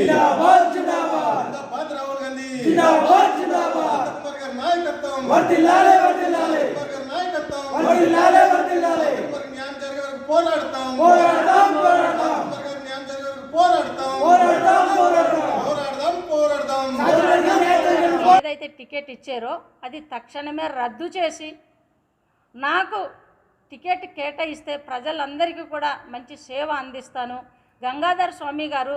జిందాబాద్ జిందాబాద్. జిందాబాద్ రాహుల్ గాంధీ. జిందాబాద్ జిందాబాద్. కుమార్ గారి నాయకత్వం. కుమార్ గారి నాయకత్వం. కుమార్ న్యాయం జరిగే వరకు పోరాడతాం. కుమార్ గారి న్యాయం జరిగే వరకు పోరాడతాం. పోరాడదాం పోరాడదాం. సాధువులకి నేతలకు ఏదైతే టికెట్ ఇచ్చారో అది తక్షణమే రద్దు చేసి నాకు టికెట్ కేటాయిస్తే ప్రజలందరికీ కూడా మంచి సేవ అందిస్తాను. గంగాధర్ స్వామి గారు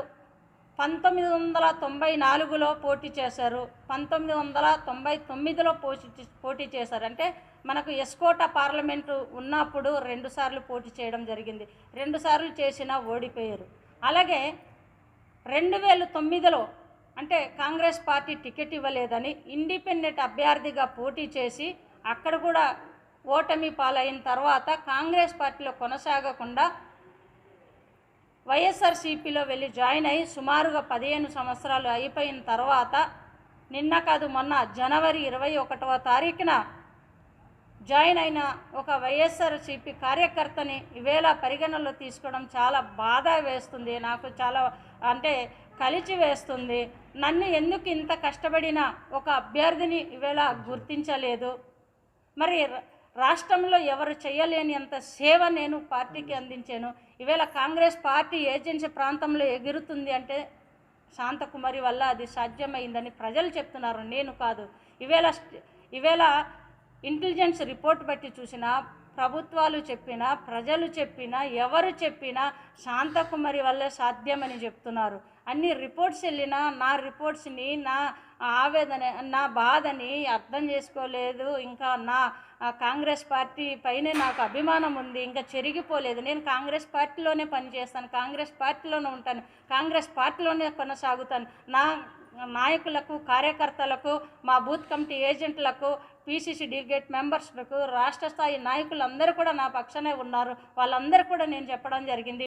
పంతొమ్మిది వందల తొంభై నాలుగులో పోటీ చేశారు. పంతొమ్మిది వందల తొంభై తొమ్మిదిలో పోటీ పోటీ చేశారు. అంటే మనకు ఎస్కోట పార్లమెంటు ఉన్నప్పుడు రెండుసార్లు పోటీ చేయడం జరిగింది. రెండుసార్లు చేసినా ఓడిపోయారు. అలాగే రెండు వేల తొమ్మిదిలో అంటే కాంగ్రెస్ పార్టీ టికెట్ ఇవ్వలేదని ఇండిపెండెంట్ అభ్యర్థిగా పోటీ చేసి అక్కడ కూడా ఓటమి పాలైన తర్వాత కాంగ్రెస్ పార్టీలో కొనసాగకుండా వైఎస్ఆర్సీపీలో వెళ్ళి జాయిన్ అయ్యి సుమారుగా పదిహేను సంవత్సరాలు అయిపోయిన తర్వాత నిన్న కాదు మొన్న జనవరి ఇరవై ఒకటవ తారీఖున జాయిన్ అయిన ఒక వైఎస్ఆర్సీపీ కార్యకర్తని ఈవేళ పరిగణనలో తీసుకోవడం చాలా బాధ వేస్తుంది నాకు చాలా అంటే కలిచి వేస్తుంది. నన్ను ఎందుకు ఇంత కష్టపడిన ఒక అభ్యర్థిని ఈవేళ గుర్తించలేదు. మరి రాష్ట్రంలో ఎవరు చేయలేని అంత సేవ నేను పార్టీకి అందించాను. ఈవేళ కాంగ్రెస్ పార్టీ ఏజెన్సీ ప్రాంతంలో ఎగురుతుంది అంటే శాంతకుమారి వల్ల అది సాధ్యమైందని ప్రజలు చెప్తున్నారు. నేను కాదు. ఈవేళ ఈవేళ ఇంటెలిజెన్స్ రిపోర్ట్ బట్టి చూసినా ప్రభుత్వాలు చెప్పినా ప్రజలు చెప్పినా ఎవరు చెప్పినా శాంతకుమారి వల్లే సాధ్యమని చెప్తున్నారు. అన్ని రిపోర్ట్స్ వెళ్ళినా నా రిపోర్ట్స్ని నా ఆవేదన నా బాధని అర్థం చేసుకోలేదు. ఇంకా నా కాంగ్రెస్ పార్టీ పైనే నాకు అభిమానం ఉంది. ఇంకా చెరిగిపోలేదు. నేను కాంగ్రెస్ పార్టీలోనే పనిచేస్తాను. కాంగ్రెస్ పార్టీలోనే ఉంటాను. కాంగ్రెస్ పార్టీలోనే కొనసాగుతాను. నా నాయకులకు కార్యకర్తలకు మా బూత్ కమిటీ ఏజెంట్లకు పీసీసీ డిలిగేట్ మెంబర్స్లకు రాష్ట్ర స్థాయి నాయకులందరూ కూడా నా పక్షానే ఉన్నారు. వాళ్ళందరూ కూడా నేను చెప్పడం జరిగింది.